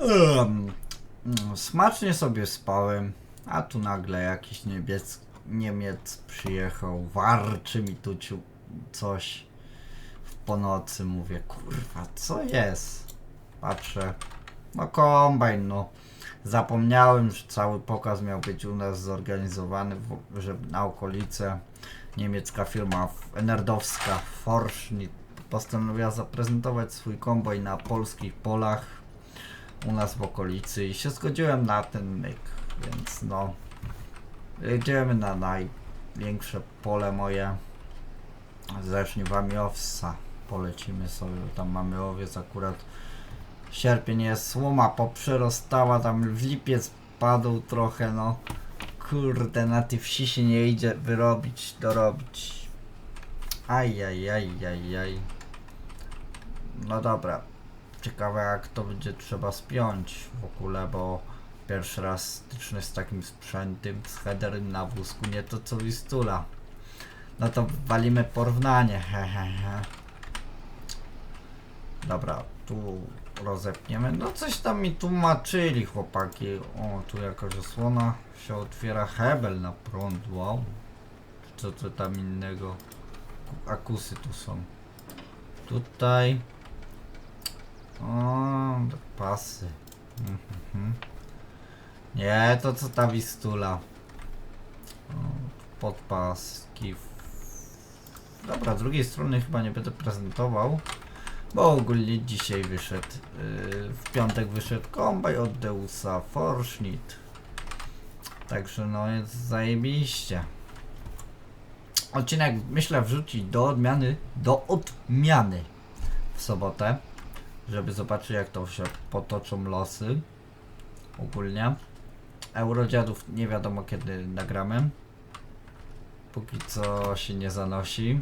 Mm, Smacznie sobie spałem, a tu nagle jakiś Niemiec, Niemiec przyjechał, warczy mi tu coś w ponocy. Mówię, kurwa, co jest? Patrzę, no kombajn, no. Zapomniałem, że cały pokaz miał być u nas zorganizowany, w- że na okolice niemiecka firma nerdowska Forschnitt postanowiła zaprezentować swój kombajn na polskich polach u nas w okolicy i się zgodziłem na ten myk, więc no jedziemy na największe pole moje ze żniwami owsa. Polecimy sobie, tam mamy owiec akurat sierpień jest słoma poprzyrostała, tam w lipiec padł trochę, no. Kurde, na tej wsi się nie idzie wyrobić, dorobić. Aj, aj, aj, aj, aj. no dobra ciekawe jak to będzie trzeba spiąć w ogóle, bo pierwszy raz styczny z takim sprzętem, z headerem na wózku, nie to co Wistula. No to walimy porównanie, hehehe. Dobra, tu rozepniemy. No coś tam mi tłumaczyli chłopaki. O, tu jakaś osłona się otwiera. Hebel na prąd, wow. Co to tam innego? Ku- Akusy tu są. Tutaj. O, pasy. Mhm. Nie, to co ta wistula. Podpaski. Dobra, drugiej strony chyba nie będę prezentował. Bo ogólnie dzisiaj wyszedł, yy, w piątek wyszedł kombaj od Deusa Forschnitt. Także no jest zajebiście. Odcinek myślę wrzucić do odmiany, do odmiany w sobotę, żeby zobaczyć jak to się potoczą losy ogólnie. Eurodziadów nie wiadomo kiedy nagramy. Póki co się nie zanosi.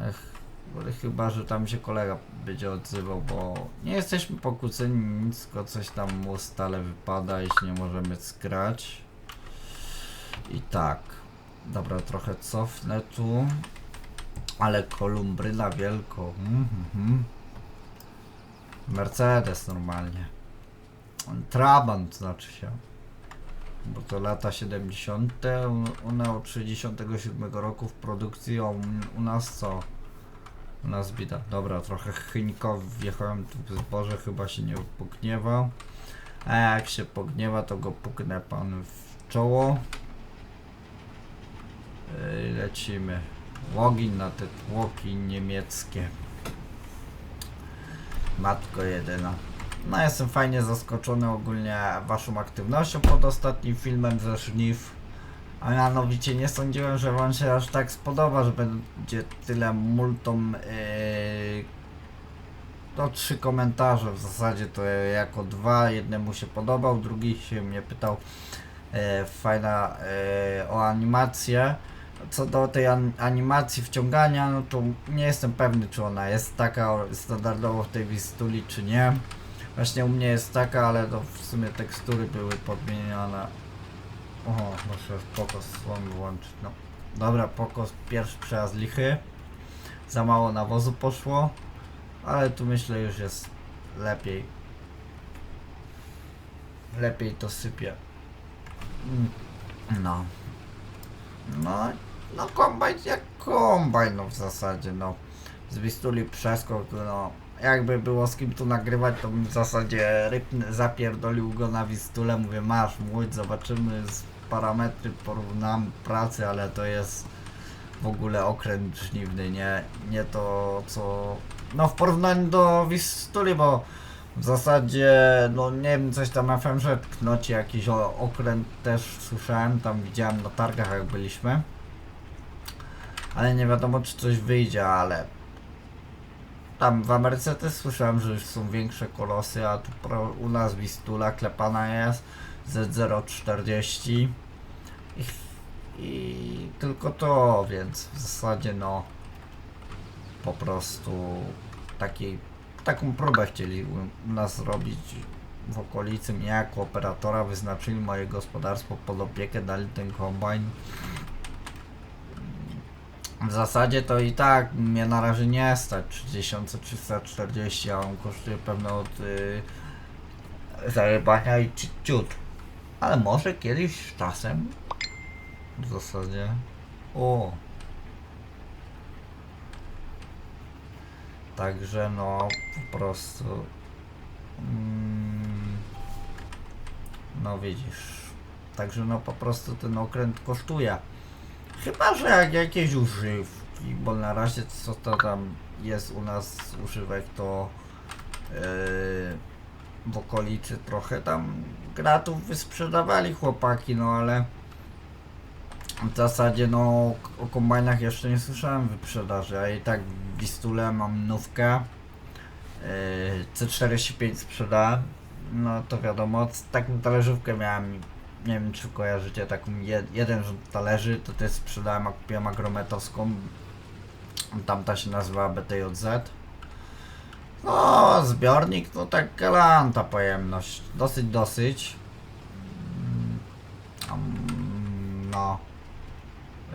Ech, chyba, że tam się kolega będzie odzywał, bo nie jesteśmy pokłóceni, nic, tylko coś tam mu stale wypada, jeśli nie możemy skrać. I tak. Dobra, trochę cofnę tu. Ale kolumbryna wielko. Mhm, mhm. Mercedes normalnie. Trabant znaczy się. Bo to lata 70. u- One od 67 roku w produkcji, u, nas co? U nas bida. Dobra, trochę chynikowi wjechałem tu w zboże, chyba się nie pogniewa. A jak się pogniewa, to go puknę pan w czoło. Yy, lecimy. Łogin na te tłoki niemieckie. Matko jedyna. No jestem fajnie zaskoczony ogólnie waszą aktywnością pod ostatnim filmem ze żniw. A mianowicie nie sądziłem, że wam się aż tak spodoba, że będzie tyle multum yy, to trzy komentarze w zasadzie to jako dwa. Jednemu się podobał, drugi się mnie pytał e, fajna e, o animację. Co do tej an animacji wciągania, no to nie jestem pewny, czy ona jest taka standardowo w tej Wistuli, czy nie. Właśnie u mnie jest taka, ale to w sumie tekstury były podmienione. Oho, muszę pokos słomy włączyć. No. Dobra, pokos pierwszy przejazd lichy. Za mało nawozu poszło, ale tu myślę już jest lepiej. Lepiej to sypie. Mm, No. No, no kombajn jak kombajn, no w zasadzie, no. Z Wistuli przeskok, no. Jakby było z kim tu nagrywać, to bym w zasadzie rypny, zapierdolił go na Wistulę. Mówię, masz, młódź, zobaczymy z parametry, porównam pracy, ale to jest w ogóle okręt żniwny, nie, nie to co... No w porównaniu do Wistuli, bo w zasadzie, no nie wiem, coś tam FMZ knoci jakiś okręt też słyszałem, tam widziałem na targach jak byliśmy. Ale nie wiadomo czy coś wyjdzie, ale tam w Ameryce też słyszałem, że już są większe kolosy, a tu u nas Wistula klepana jest Z040 i, i tylko to, więc w zasadzie no po prostu taki, taką próbę chcieli u, u nas zrobić w okolicy. Mnie jako operatora wyznaczyli moje gospodarstwo pod opiekę, dali ten kombajn W zasadzie to i tak mnie na razie nie stać 3340, a on kosztuje pewno od y, zajebania i ci- ciut. Ale może kiedyś czasem w zasadzie. O. Także no po prostu. Mm, no widzisz. Także no po prostu ten okręt kosztuje. Chyba, że jak jakieś używki, bo na razie co to tam jest u nas używek to yy, w okolicy trochę tam gratów wysprzedawali chłopaki, no ale w zasadzie no o kombajnach jeszcze nie słyszałem wyprzedaży, a i tak w Wistule mam nówkę yy, C45 sprzedałem, no to wiadomo, taką talerzówkę miałem nie wiem czy kojarzycie taką jed, jeden rząd talerzy, to też sprzedałem, a kupiłem agrometowską. Tamta się nazywa BTJZ. No, zbiornik to tak galanta pojemność. Dosyć, dosyć. Mm, um, No.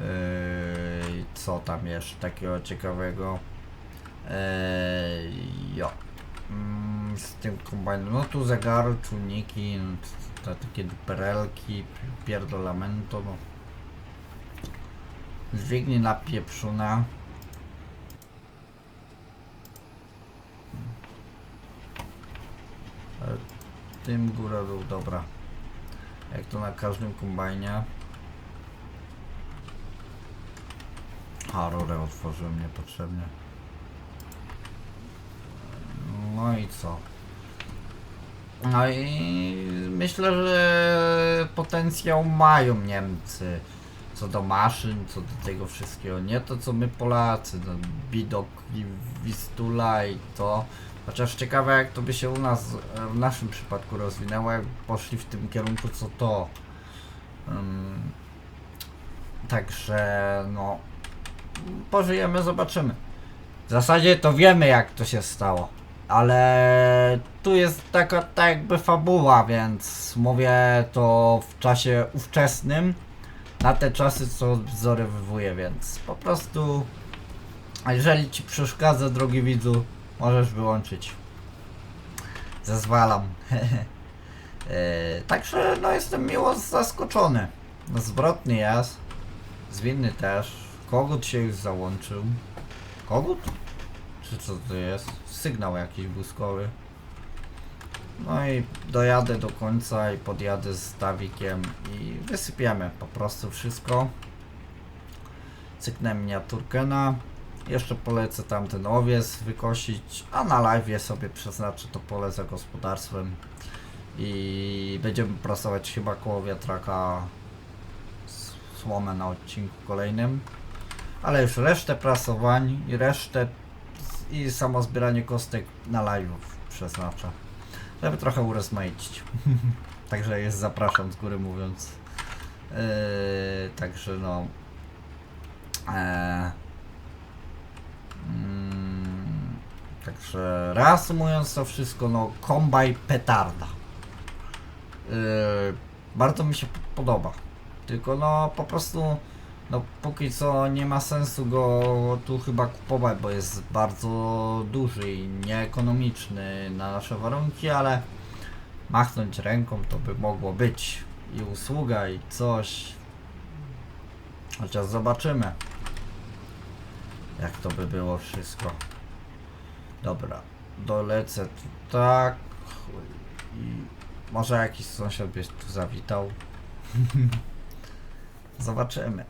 Yy, co tam jeszcze takiego ciekawego? Yy, jo. Z tym kombajnem. No tu zegary, czujniki, no, te takie duperelki, pierdolamento, no. Dźwigni napieprzona. Tym góra dół, dobra. Jak to na każdym kombajnie. A, rurę otworzyłem niepotrzebnie. No i co? No i myślę, że potencjał mają Niemcy co do maszyn, co do tego wszystkiego. Nie to co my Polacy, no, Bidok i Wistula i to. Chociaż ciekawe jak to by się u nas w naszym przypadku rozwinęło, jak poszli w tym kierunku co to. Ym, także no pożyjemy, zobaczymy. W zasadzie to wiemy jak to się stało. Ale tu jest taka tak jakby fabuła, więc mówię to w czasie ówczesnym. Na te czasy co wzorowywuję, więc po prostu jeżeli ci przeszkadza drogi widzu, możesz wyłączyć. Zezwalam. E, Także no jestem miło zaskoczony. No, zwrotny jest. Zwinny też. Kogut się już załączył. Kogut? Czy co to jest? Sygnał jakiś błyskowy. No i dojadę do końca i podjadę z stawikiem i wysypiemy po prostu wszystko. Cyknę miniaturkę na. Jeszcze polecę tamten owiec wykosić, a na live sobie przeznaczę to pole za gospodarstwem. I będziemy prasować chyba koło wiatraka słomę na odcinku kolejnym. Ale już resztę prasowań i resztę i samo zbieranie kostek na live przeznaczę. Żeby trochę urozmaicić. Także jest zapraszam z góry mówiąc. Yy, także no. Eee, mm, także reasumując to wszystko, no kombaj petarda. Yy, bardzo mi się podoba. Tylko no po prostu no póki co nie ma sensu go tu chyba kupować, bo jest bardzo duży i nieekonomiczny na nasze warunki, ale machnąć ręką to by mogło być i usługa i coś. Chociaż zobaczymy jak to by było wszystko. Dobra, dolecę tu tak i może jakiś sąsiad by tu zawitał. Zobaczymy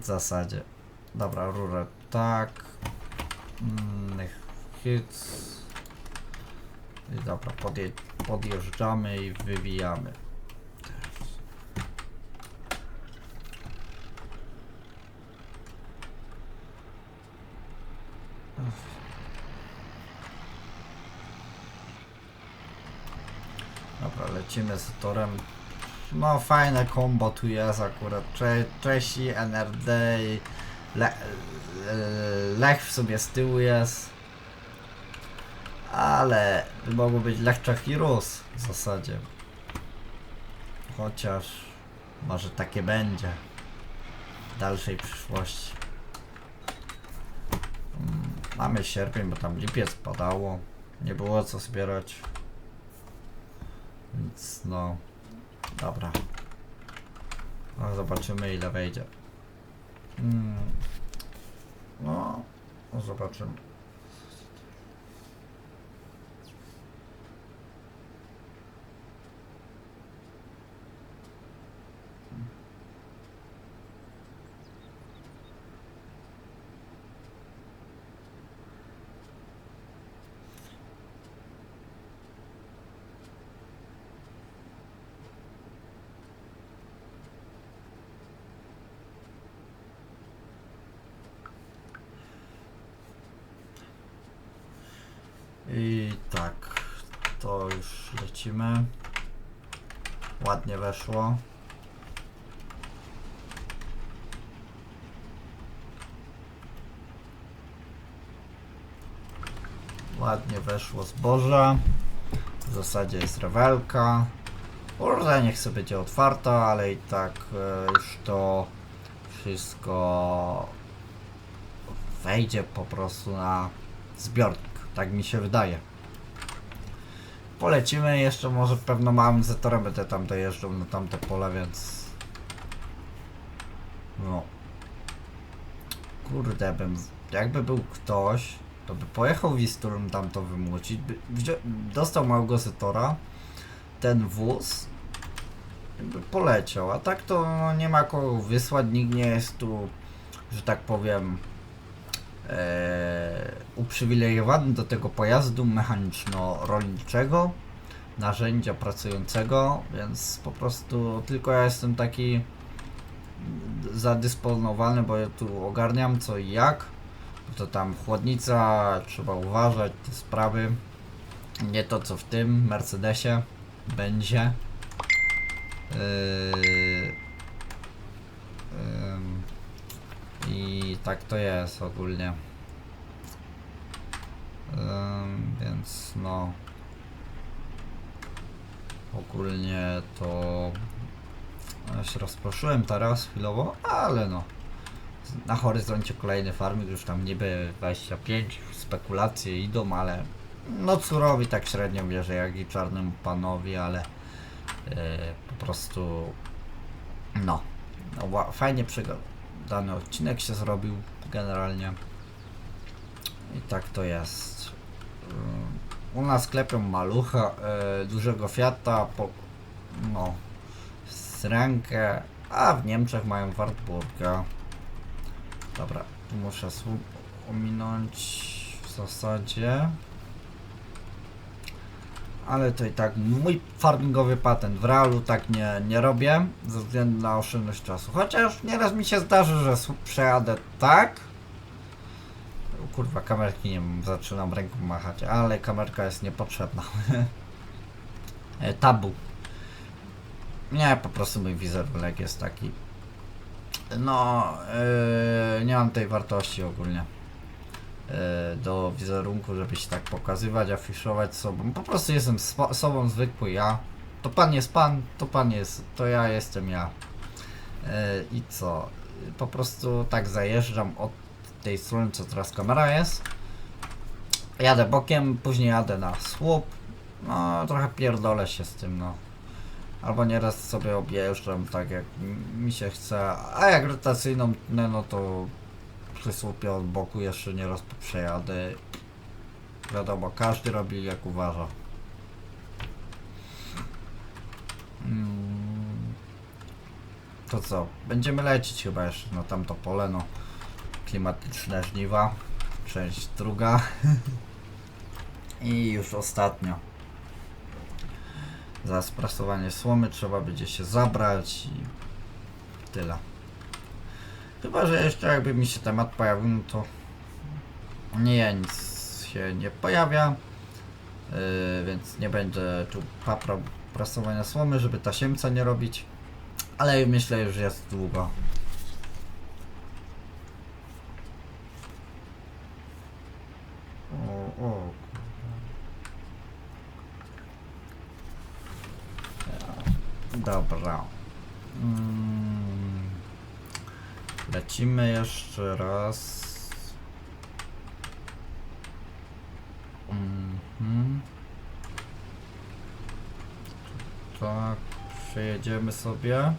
w zasadzie. Dobra, rurę tak. Mm, hyc. I dobra, podje, podjeżdżamy i wywijamy. Dobra, lecimy z torem. No fajne combo tu jest akurat. Cze Czesi, NRD i Le Lech w sobie z tyłu jest. Ale mogło być Lechczak i Rus w zasadzie. Chociaż może takie będzie w dalszej przyszłości. Mamy sierpień, bo tam lipiec padało. Nie było co zbierać. Więc no. Dobra. No, zobaczymy ile wejdzie. Mm. No, no zobaczymy. I tak, to już lecimy. Ładnie weszło. Ładnie weszło zboża. W zasadzie jest rewelka. Burza niech sobie będzie otwarta, ale i tak e, już to wszystko wejdzie po prostu na zbiornik. Tak mi się wydaje. Polecimy jeszcze może pewno małym zetorem będę tam dojeżdżał na tamte pole, więc... No. Kurde, bym... Jakby był ktoś, to by pojechał Wisturm tam to wzią- dostał małego zetora, ten wóz by poleciał, a tak to no, nie ma kogo wysłać, nikt nie jest tu, że tak powiem, uprzywilejowany do tego pojazdu mechaniczno-rolniczego, narzędzia pracującego, więc po prostu tylko ja jestem taki zadysponowany, bo ja tu ogarniam co i jak. To tam chłodnica, trzeba uważać te sprawy. Nie to co w tym Mercedesie będzie. Yy, ym, I tak to jest ogólnie. Ym, więc no. Ogólnie to. Ja się rozproszyłem teraz chwilowo, ale no. Na horyzoncie kolejny farming, już tam niby 25, spekulacje idą, ale no Curowi tak średnio wierzę, jak i Czarnemu Panowi, ale yy, po prostu no, no fajnie przegadany odcinek się zrobił generalnie i tak to jest. U nas klepią malucha, yy, dużego Fiata, po, no, Syrenkę, a w Niemczech mają Wartburga. Dobra, tu muszę ominąć w zasadzie. Ale to i tak mój farmingowy patent w realu tak nie, nie robię ze względu na oszczędność czasu. Chociaż nieraz mi się zdarzy, że przejadę tak. Kurwa, kamerki nie mam, zaczynam ręką machać, ale kamerka jest niepotrzebna. E, Tabu. Nie, po prostu mój wizerunek jest taki. No, yy, nie mam tej wartości ogólnie do wizerunku, żeby się tak pokazywać, afiszować sobą. Po prostu jestem sobą zwykły ja. To pan jest pan, to pan jest, to ja jestem ja. Yy, I co? Po prostu tak zajeżdżam od tej strony, co teraz kamera jest. Jadę bokiem, później jadę na słup. No, trochę pierdolę się z tym, no. Albo nieraz sobie objeżdżam tak jak mi się chce, a jak rotacyjną no to przy słupie od boku jeszcze nieraz przejadę. Wiadomo, każdy robi jak uważa. Mm. To co? Będziemy lecieć chyba jeszcze na tamto pole, no. Klimatyczne żniwa. Część druga. I już ostatnio za sprasowanie słomy trzeba będzie się zabrać i tyle. Chyba, że jeszcze jakby mi się temat pojawił, no to nie, nic się nie pojawia, yy, więc nie będę tu paprał prasowania słomy, żeby tasiemca nie robić, ale myślę, już jest długo. O, o, Dobra. Mm. Lecimy jeszcze raz. Mhm. Tak, przejedziemy sobie.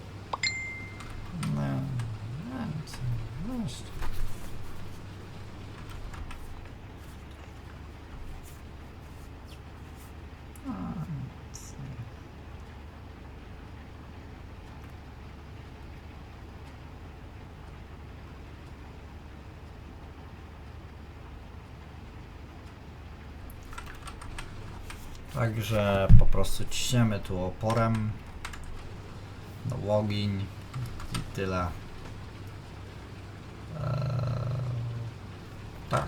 Także po prostu ciśniemy tu oporem na łogień i tyle. Eee, tak.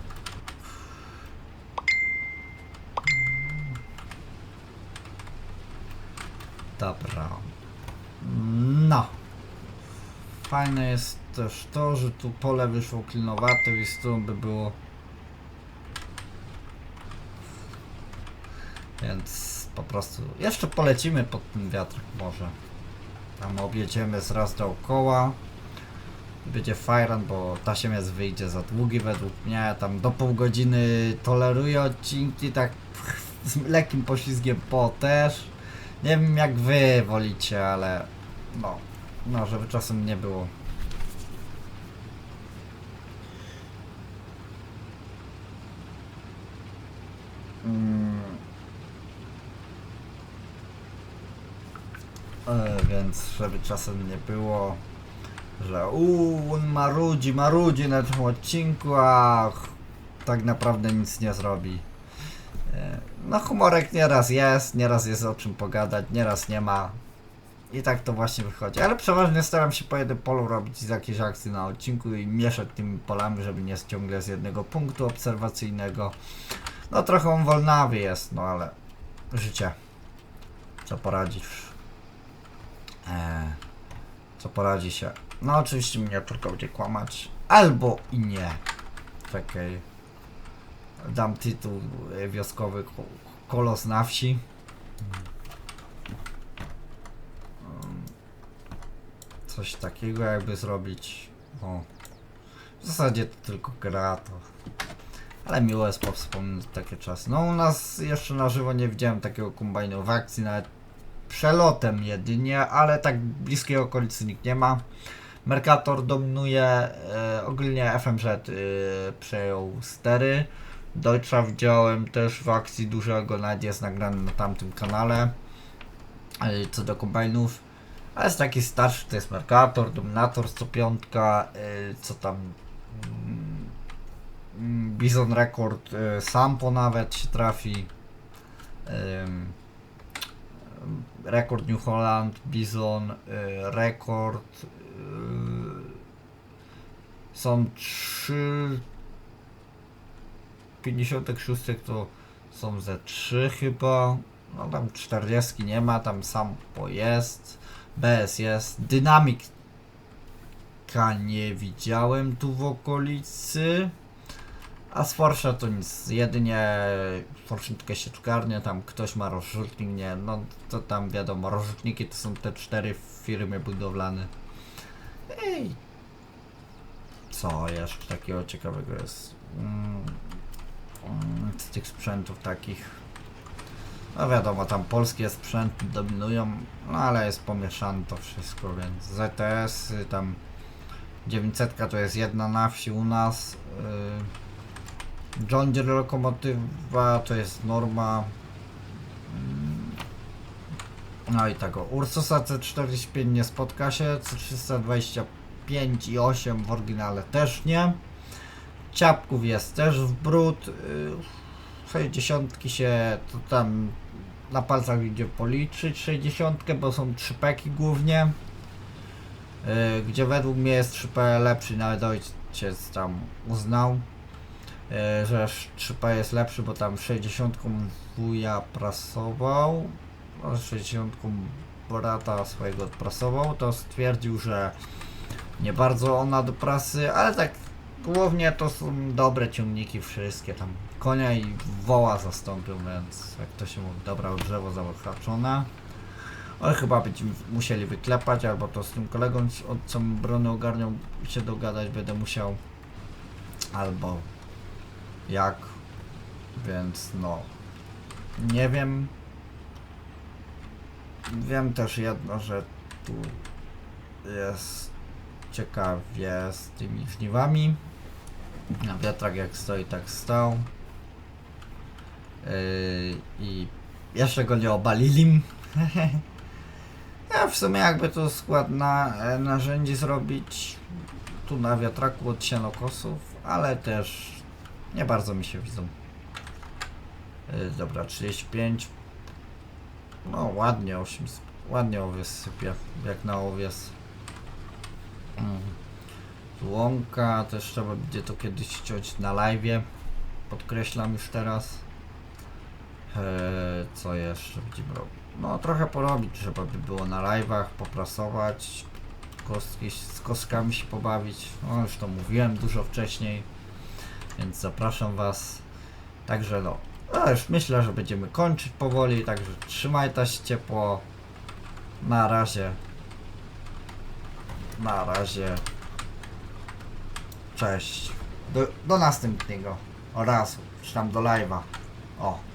Dobra. No. Fajne jest też to, że tu pole wyszło klinowate, więc tu by było Więc po prostu jeszcze polecimy pod ten wiatr może. Tam objedziemy zraz dookoła. Będzie fajran, bo tasiemiec wyjdzie za długi według mnie. Tam do pół godziny toleruję odcinki, tak z lekkim poślizgiem po też. Nie wiem jak wy wolicie, ale no, no żeby czasem nie było. Mm. E, więc żeby czasem nie było, że uuu, on marudzi, marudzi na tym odcinku, a tak naprawdę nic nie zrobi. E, No humorek nieraz jest, nieraz jest o czym pogadać, nieraz nie ma. I tak to właśnie wychodzi. Ale przeważnie staram się po jednym polu robić jakieś akcje na odcinku i mieszać tymi polami, żeby nie ciągle z jednego punktu obserwacyjnego. No trochę on wolnawy jest, no ale życie. Co poradzisz? Eee, co poradzi się? No oczywiście mnie tylko będzie kłamać. Albo i nie. Czekaj. Dam tytuł e, wioskowy ko- Kolos na wsi. Um, Coś takiego jakby zrobić. O. W zasadzie to tylko gra to. Ale miło jest wspomnieć takie czasy. No u nas jeszcze na żywo nie widziałem takiego kombajnu w akcji, nawet przelotem jedynie, ale tak bliskiej okolicy nikt nie ma. Mercator dominuje, e, ogólnie FMZ e, przejął stery. Deutscha widziałem też w akcji dużego, nawet jest nagrany na tamtym kanale. E, co do kombajnów. Ale jest taki starszy, to jest Mercator, Dominator 105, e, co tam... mm, mm, Bizon Record, e, Sampo nawet się trafi. Rekord New Holland, Bizon, y, rekord. y, Są trzy. 56 to są ze 3 chyba. No tam 40 nie ma, tam Sampo jest. BS jest. Dynamik nie widziałem tu w okolicy. A z Porsche to nic, jedynie Porsche sieczkarnia, tam ktoś ma rozrzutnik, nie, no to tam wiadomo, rozrzutniki to są te cztery firmy budowlane. Ej, co jeszcze takiego ciekawego jest? Mm, mm, z tych sprzętów takich, no wiadomo, tam polskie sprzęty dominują, no ale jest pomieszane to wszystko, więc ZTS, tam 900 to jest jedna na wsi u nas. Yy, John Deere lokomotywa to jest norma. Mm. No i tego. Ursusa C45 nie spotka się. C325 i 8 w oryginale też nie. Ciapków jest też w brud. Yy, 60 się to tam na palcach idzie policzyć 60, bo są 3 peki głównie. Yy, gdzie według mnie jest 3P lepszy, nawet ojciec tam uznał. E, że 3P jest lepszy, bo tam 60 wuja prasował, a 60 brata swojego odprasował, to stwierdził, że nie bardzo ona do prasy, ale tak głównie to są dobre ciągniki wszystkie, tam konia i woła zastąpił, więc jak to się mówi, dobra drzewo zahaczone. Ale chyba będziemy musieli wyklepać, albo to z tym kolegą, od co brony ogarnią się dogadać, będę musiał, albo jak, więc no, nie wiem. wiem też jedno, że tu jest ciekawie z tymi żniwami. Na wiatrak jak stoi, tak stał. Yy, I jeszcze go nie obalili. Ja w sumie jakby tu skład na e, narzędzi zrobić tu na wiatraku od sianokosów, ale też nie bardzo mi się widzą. Yy, dobra, 35. No ładnie, 8, ładnie owies sypie, jak na owies. Mm. Łąka też trzeba będzie to kiedyś ściąć na live. Podkreślam już teraz. Eee, co jeszcze będziemy robić? No trochę porobić, żeby by było na live'ach, poprasować, kostki, z kostkami się pobawić. No już to mówiłem dużo wcześniej, więc zapraszam Was. Także no, no już myślę, że będziemy kończyć powoli, także trzymajcie się ciepło. Na razie. Na razie. Cześć. Do, do następnego. Oraz, czy tam do live'a. O.